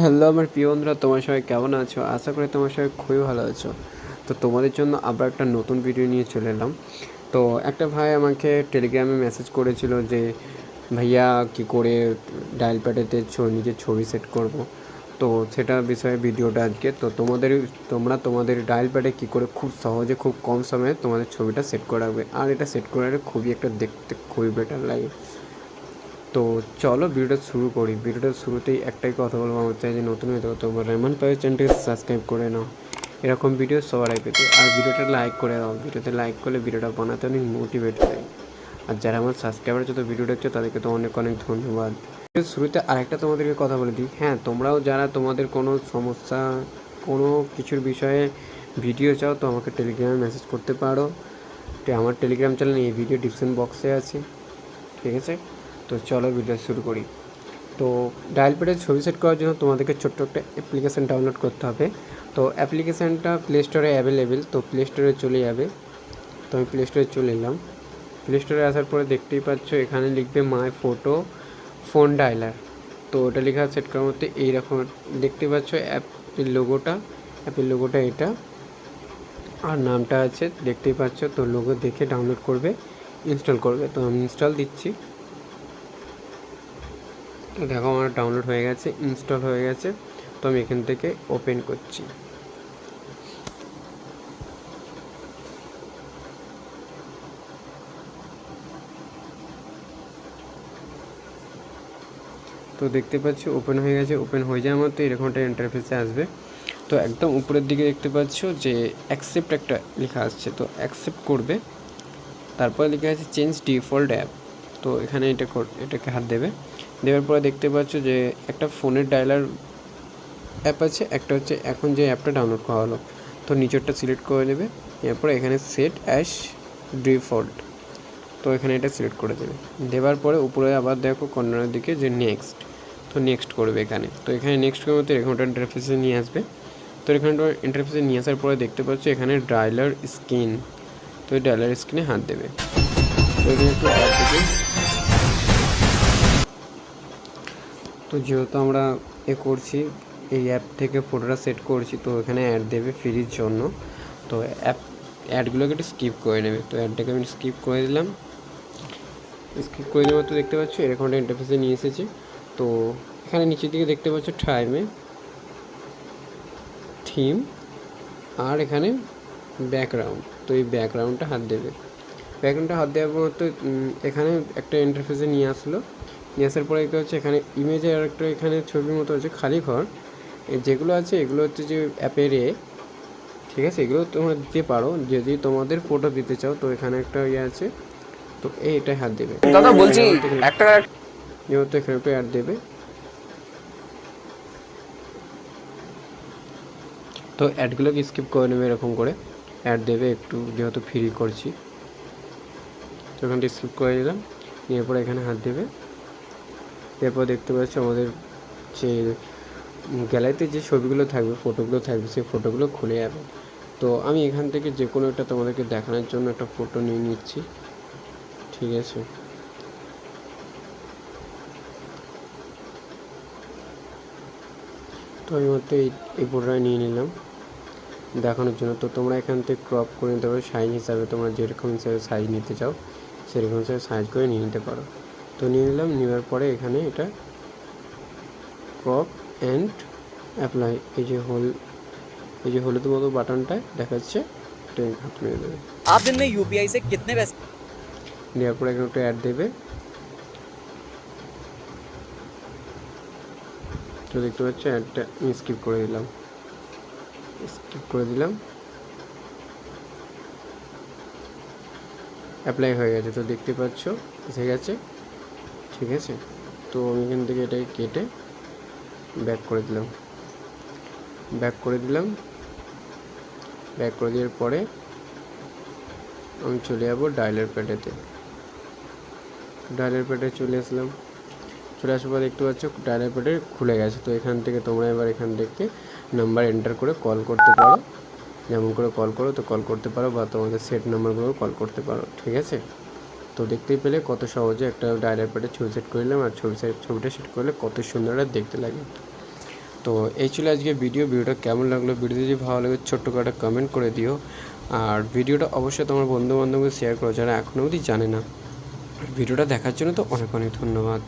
Hello আমার প্রিয় বন্ধুরা, তোমার সবাই কেমন আছো? আশা করি তোমার সবাই খুবই ভালো আছো। তো তোমাদের জন্য আবার একটা নতুন ভিডিও নিয়ে চলে এলাম। তো একটা ভাই আমাকে টেলিগ্রামে মেসেজ করেছিল যে, ভাইয়া, কি করে ডায়াল প্যাডেতে নিজের ছবি সেট করব? তো সেটা বিষয়ে ভিডিওটা আজকে। তো তোমাদের, তোমরা তোমাদের ডায়াল প্যাডে কী করে খুব সহজে, খুব কম সময়ে তোমাদের ছবিটা সেট করে রাখবে আর এটা সেট করে খুবই একটা দেখতে, খুবই বেটার লাগে তো চলো ভিডিওটা শুরু করি। ভিডিওটার শুরুতেই একটাই কথা বলব আমার চাই যে নতুন হয়ে থাকো, তোমার রেমন পায়ের চ্যানেলটিকে সাবস্ক্রাইব করে নাও। এরকম ভিডিও সবার আগে পেতে। আর ভিডিওটা লাইক করে দাও। ভিডিওতে লাইক করলে ভিডিওটা বানাতে অনেক মোটিভেট হয়। আর যারা আমার সাবস্ক্রাইবার যত ভিডিও দেখছ, তাদেরকে তো অনেক অনেক ধন্যবাদ। শুরুতে আরেকটা তোমাদেরকে কথা বলে দিই। হ্যাঁ তোমরাও যারা তোমাদের কোনো সমস্যা, কোনো কিছুর বিষয়ে ভিডিও চাও, তো আমাকে টেলিগ্রামে মেসেজ করতে পারো। আমার টেলিগ্রাম চ্যানেল এই ভিডিও ডিসক্রিপশন বক্সে আছে। ঠিক আছে? তো চলো ভিডিও শুরু করি। তো ডায়াল প্যাডের ছবি সেট করার জন্য তোমাদেরকে ছোট্ট একটা অ্যাপ্লিকেশান ডাউনলোড করতে হবে। তো অ্যাপ্লিকেশানটা প্লে স্টোরে অ্যাভেলেবেল তো প্লে স্টোরে চলে যাবে। তো আমি প্লে স্টোরে চলে এলাম। প্লে স্টোরে আসার পরে দেখতেই পাচ্ছ এখানে লিখবে মাই ফটো ফোন ডায়লার তো ওটা লেখা সেট করার মধ্যে এইরকম। দেখতে পাচ্ছ অ্যাপের লোগোটা অ্যাপের লোগোটা এটা। আর নামটা আছে, দেখতেই পাচ্ছ, তো লোগো দেখে ডাউনলোড করবে ইনস্টল করবে। তো আমি ইনস্টল দিচ্ছি। দেখো আমার ডাউনলোড হয়ে গেছে ইনস্টল হয়ে গেছে, তো আমি এখান থেকে ওপেন করছি। তো দেখতে পাচ্ছি ওপেন হয়ে গেছে ওপেন হয়ে যাওয়ার মতো এরকম একটা ইন্টারফেসে আসবে। তো একদম উপরের দিকে দেখতে পাচ্ছ যে অ্যাকসেপ্ট একটা লেখা আসছে, তো অ্যাকসেপ্ট করবে। তারপরে লেখা আছে চেঞ্জ ডিফল্ট অ্যাপ তো এখানে এটা এটাকে হাত দেবে। দেওয়ার পরে দেখতে পাচ্ছ যে একটা ফোনের ডায়লার অ্যাপ আছে, একটা হচ্ছে এখন যে অ্যাপটা ডাউনলোড করা হলো তো নিচেরটা সিলেক্ট করে দেবে এরপরে এখানে সেট অ্যাশ ডিফল্ট। তো এখানে এটা সিলেক্ট করে দেবে। দেওয়ার পরে উপরে আবার দেখো কর্নারের দিকে যে নেক্সট। তো নেক্সট করবে এখানে। তো এখানে নেক্সট করে মতো এরকম একটা ইন্টারফেসে নিয়ে আসবে। তো এখানে ইন্টারফেসে নিয়ে আসার পরে দেখতে পাচ্ছ এখানে ডায়লার স্ক্রিন। তো ডায়লার স্ক্রিনে হাত দেবে। তো এখানে একটু তো যেহেতু আমরা এ করছি, এই অ্যাপ থেকে ফটোটা সেট করছি, তো এখানে অ্যাড দেবে ফ্রির জন্য। তো অ্যাপ অ্যাডগুলোকে একটু স্কিপ করে নেবে। তো অ্যাডটাকে আমি স্কিপ করে দিলাম। স্কিপ করে দেওয়ার তো দেখতে পাচ্ছ এরকম একটা ইন্টারফেসে নিয়ে এসেছি। তো এখানে নিচের দিকে দেখতে পাচ্ছ টাইমে থিম আর এখানে ব্যাকগ্রাউন্ড তো এই ব্যাকগ্রাউন্ডটা হাত দেবে। ব্যাকগ্রাউন্ডটা হাত দেওয়ার পর তো এখানে একটা ইন্টারফেসে নিয়ে আসলো। নিয়ে আসার পরে একটা হচ্ছে এখানে ইমেজে আর একটা এখানে ছবির মতো হচ্ছে খালি ঘর। যেগুলো আছে এগুলো হচ্ছে যে অ্যাপের এ ঠিক আছে? এগুলো তোমরা দিতে পারো। যদি তোমাদের ফটো দিতে চাও তো এখানে একটা ইয়ে আছে। তো এইটাই হাত দেবে। দাদা বলছি একটা যেহেতু এখানে একটা অ্যাড দেবে। তো অ্যাডগুলোকে স্কিপ করে নেবে এরকম করে? অ্যাড দেবে একটু যেহেতু ফ্রি করছি। তো এখানটা স্কিপ করে দিলাম এরপর এখানে হাত দেবে। এরপর দেখতে পাচ্ছি, আমাদের যে গ্যালারিতে যে ছবিগুলো থাকবে, ফটোগুলো থাকবে, সেই ফটোগুলো খুলে যাবে। তো আমি এখান থেকে যে কোনো একটা তোমাদেরকে দেখানোর জন্য একটা ফটো নিয়ে নিচ্ছি। ঠিক আছে। তো আমি মাত্র এই এই ফটোটা নিয়ে নিলাম দেখানোর জন্য। তো তোমরা এখান থেকে ক্রপ করে নিতে পারো, সাইজ হিসাবে তোমরা যেরকম হিসাবে সাইজ নিতে চাও, সেরকম হিসাবে সাইজ করে নিয়ে নিতে পারো। তো নিয়ে নিলাম নেওয়ার পরে এখানে এটা ক্রপ অ্যান্ড অ্যাপ্লাই এই যে হোল এই যে হলুদ মতো বাটনটা দেখাচ্ছে এটা হাত মেরে দেবে आप दिन में यूपीआई से कितने पैसे দেওয়ার পরে এখানে একটা অ্যাড দেবে তো দেখতে পাচ্ছ অ্যাডটা আমি স্কিপ করে দিলাম স্কিপ করে দিলাম অ্যাপ্লাই হয়ে গেছে তো দেখতে পাচ্ছ এসে গেছে ঠিক আছে? তো আমি এখান থেকে এটাকে কেটে ব্যাক করে দিলাম। ব্যাক করে দিলাম। ব্যাক করে দেওয়ার পরে আমি চলে যাব ডায়লার প্যাডেতে ডায়লার প্যাডে চলে আসলাম। চলে আসার পর দেখতে পাচ্ছ ডায়লার প্যাডে খুলে গেছে। তো এখান থেকে তোমরা এবার এখান থেকে নাম্বার এন্টার করে কল করতে পারো। যেমন করে কল করো, তো কল করতে পারো বা তোমাদের সেট নাম্বারগুলো কল করতে পারো। ঠিক আছে? তো দেখতেই পেলে কত সহজে একটা ডায়লার প্যাডে ছবি সেট করলাম আর ছবি সেট ছবিটা সেট করলে কত সুন্দর আর দেখতে লাগে। তো এই ছিল আজকে ভিডিও ভিডিওটা কেমন লাগল ভিডিও যদি ভালো লাগে ছোট্ট করে একটা কমেন্ট করে দিও। আর ভিডিওটা অবশ্যই তোমার বন্ধুবান্ধবকে শেয়ার করো যারা এখনও অবধি জানে না। ভিডিওটা দেখার জন্য তো অনেক অনেক ধন্যবাদ।